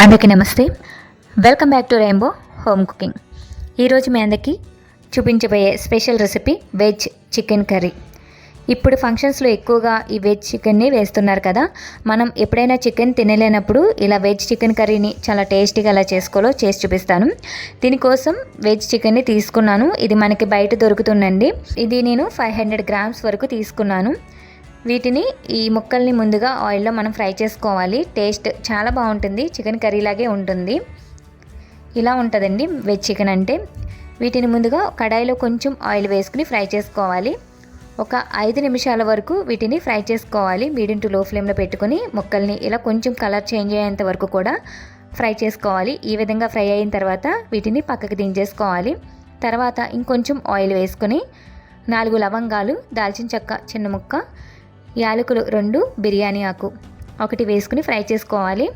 అందరికీ నమస్తే. Welcome back to rainbow home cooking ఈరోజు మీ అందరికీ చూపించబోయే special recipe veg chicken curry ఇప్పుడు ఫంక్షన్స్లో ఎక్కువగా ఈ వెజ్ చికెన్ని వేస్తున్నారు కదా. మనం ఎప్పుడైనా చికెన్ తినలేనప్పుడు ఇలా వెజ్ చికెన్ కర్రీని చాలా టేస్టీగా ఎలా చేసుకోవాలో చేసి చూపిస్తాను. దీనికోసం వెజ్ చికెన్ని తీసుకున్నాను. ఇది మనకి బయట దొరుకుతుందండి. ఇది నేను ఫైవ్ హండ్రెడ్ గ్రామ్స్ వరకు తీసుకున్నాను. వీటిని ఈ ముక్కల్ని ముందుగా ఆయిల్లో మనం ఫ్రై చేసుకోవాలి. టేస్ట్ చాలా బాగుంటుంది. చికెన్ కర్రీ లాగే ఉంటుంది. ఇలా ఉంటుందండి వెజ్ చికెన్ అంటే. వీటిని ముందుగా కడాయిలో కొంచెం ఆయిల్ వేసుకుని ఫ్రై చేసుకోవాలి. ఒక ఐదు నిమిషాల వరకు వీటిని ఫ్రై చేసుకోవాలి. మీడియం టు లో ఫ్లేమ్లో పెట్టుకొని ముక్కల్ని ఇలా కొంచెం కలర్ చేంజ్ అయ్యేంత వరకు కూడా ఫ్రై చేసుకోవాలి. ఈ విధంగా ఫ్రై అయిన తర్వాత వీటిని పక్కకి దించేసుకోవాలి. తర్వాత ఇంకొంచెం ఆయిల్ వేసుకొని నాలుగు లవంగాలు దాల్చిన చెక్క చిన్న ముక్క యాలకులు రెండు బిర్యానీ ఆకు. ఒకటి వేసుకుని ఫ్రై చేసుకోవాలి.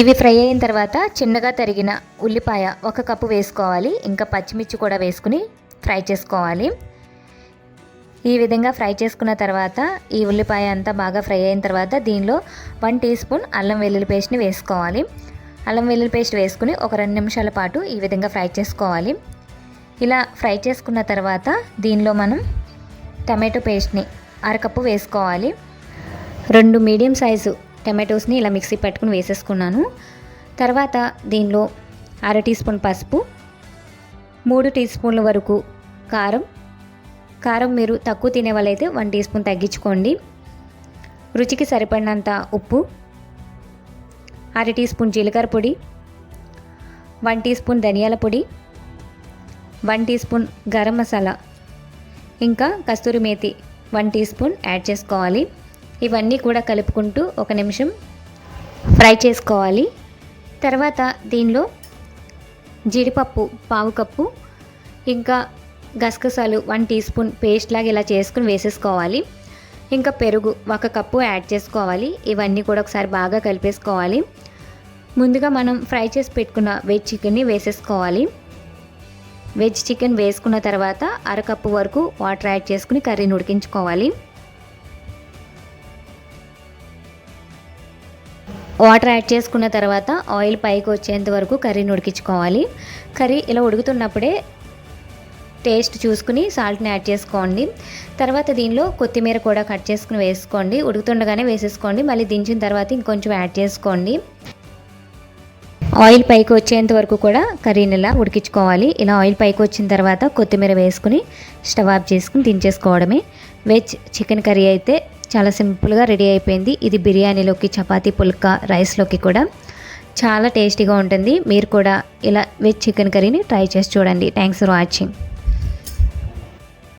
ఇవి ఫ్రై అయిన తర్వాత చిన్నగా తరిగిన ఉల్లిపాయ ఒక కప్పు వేసుకోవాలి. ఇంకా పచ్చిమిర్చి కూడా వేసుకుని ఫ్రై చేసుకోవాలి. ఈ విధంగా ఫ్రై చేసుకున్న తర్వాత ఈ ఉల్లిపాయ అంతా బాగా ఫ్రై అయిన తర్వాత దీనిలో వన్ టీ స్పూన్ అల్లం వెల్లుల్లి పేస్ట్ని వేసుకోవాలి. అల్లం వెల్లుల్లి పేస్ట్ వేసుకుని ఒక రెండు నిమిషాల పాటు ఈ విధంగా ఫ్రై చేసుకోవాలి. ఇలా ఫ్రై చేసుకున్న తర్వాత దీనిలో మనం టమాటో పేస్ట్ని అరకప్పు వేసుకోవాలి. రెండు మీడియం సైజు టమాటోస్ని ఇలా మిక్సీ పెట్టుకుని వేసేసుకున్నాను. తర్వాత దీనిలో అర టీ స్పూన్ పసుపు మూడు టీ స్పూన్ల వరకు కారం. కారం మీరు తక్కువ తినే వాళ్ళైతే వన్ టీ స్పూన్ తగ్గించుకోండి. రుచికి సరిపడినంత ఉప్పు అర టీ స్పూన్ జీలకర్ర పొడి వన్ టీ స్పూన్ ధనియాల పొడి one teaspoon garam masala ఇంకా కస్తూరి methi one teaspoon add చేసుకోవాలి. ఇవన్నీ కూడా కలుపుకుంటూ ఒక నిమిషం ఫ్రై చేసుకోవాలి. తర్వాత దీనిలో జీడిపప్పు పావు కప్పు ఇంకా గసగసాలు వన్ టీ స్పూన్ పేస్ట్ లాగా ఇలా చేసుకుని వేసేసుకోవాలి. ఇంకా పెరుగు ఒక కప్పు యాడ్ చేసుకోవాలి. ఇవన్నీ కూడా ఒకసారి బాగా కలిపేసుకోవాలి. ముందుగా మనం ఫ్రై చేసి పెట్టుకున్న వెజ్ చికెన్ని వేసేసుకోవాలి. వెజ్ చికెన్ వేసుకున్న తర్వాత అరకప్పు వరకు వాటర్ యాడ్ చేసుకుని కర్రీని ఉడికించుకోవాలి. వాటర్ యాడ్ చేసుకున్న తర్వాత ఆయిల్ పైకి వచ్చేంత వరకు కర్రీని ఉడికించుకోవాలి. కర్రీ ఇలా ఉడుకుతున్నప్పుడే టేస్ట్ చూసుకుని సాల్ట్ని యాడ్ చేసుకోండి. తర్వాత దీనిలో కొత్తిమీర కూడా కట్ చేసుకుని వేసుకోండి. ఉడుకుతుండగానే వేసేసుకోండి. మళ్ళీ దించిన తర్వాత ఇంకొంచెం యాడ్ చేసుకోండి. ఆయిల్ పైకి వచ్చేంత వరకు కూడా కర్రీని ఇలా ఉడికించుకోవాలి. ఇలా ఆయిల్ పైకి వచ్చిన తర్వాత కొత్తిమీర వేసుకుని స్టవ్ ఆఫ్ చేసుకుని దించేసుకోవడమే. వెజ్ చికెన్ కర్రీ అయితే చాలా సింపుల్గా రెడీ అయిపోయింది. ఇది బిర్యానీలోకి చపాతీ పుల్కా రైస్లోకి కూడా చాలా టేస్టీగా ఉంటుంది. మీరు కూడా ఇలా వెజ్ చికెన్ కర్రీని ట్రై చేసి చూడండి. Thanks for watching.